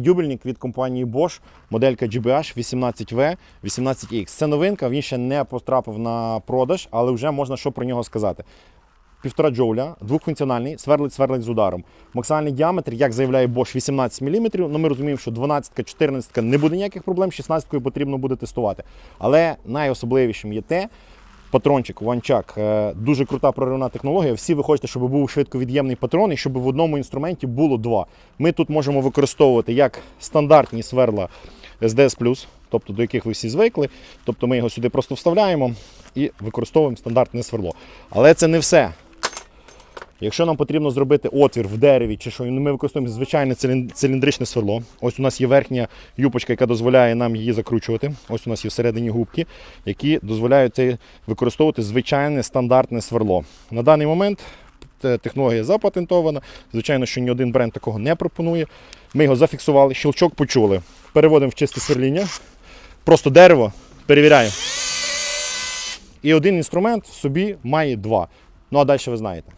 Дюбельник від компанії Bosch, моделька GBH 18V, 18X. Це новинка, він ще не потрапив на продаж, але вже можна що про нього сказати. Півтора джоуля, двохфункціональний, сверлить сверлить з ударом. Максимальний діаметр, як заявляє Bosch, 18 мм. Ну, ми розуміємо, що 12 14 не буде ніяких проблем, 16 потрібно буде тестувати. Але найособливішим є те, патрончик, ванчак, е, дуже крута проривна технологія. Всі ви хочете, щоб був швидковід'ємний патрон і щоб в одному інструменті було два. Ми тут можемо використовувати як стандартні сверла SDS+, тобто до яких ви всі звикли. Тобто ми його сюди просто вставляємо і використовуємо стандартне сверло. Але це не все. Якщо нам потрібно зробити отвір в дереві чи що, ми використовуємо звичайне циліндричне сверло. Ось у нас є верхня юпочка, яка дозволяє нам її закручувати. Ось у нас є всередині губки, які дозволяють використовувати звичайне стандартне сверло. На даний момент технологія запатентована. Звичайно, що ні один бренд такого не пропонує. Ми його зафіксували, щелчок почули. Переводимо в чисте сверління. Просто дерево перевіряємо. І один інструмент собі має два. Ну а далі ви знаєте.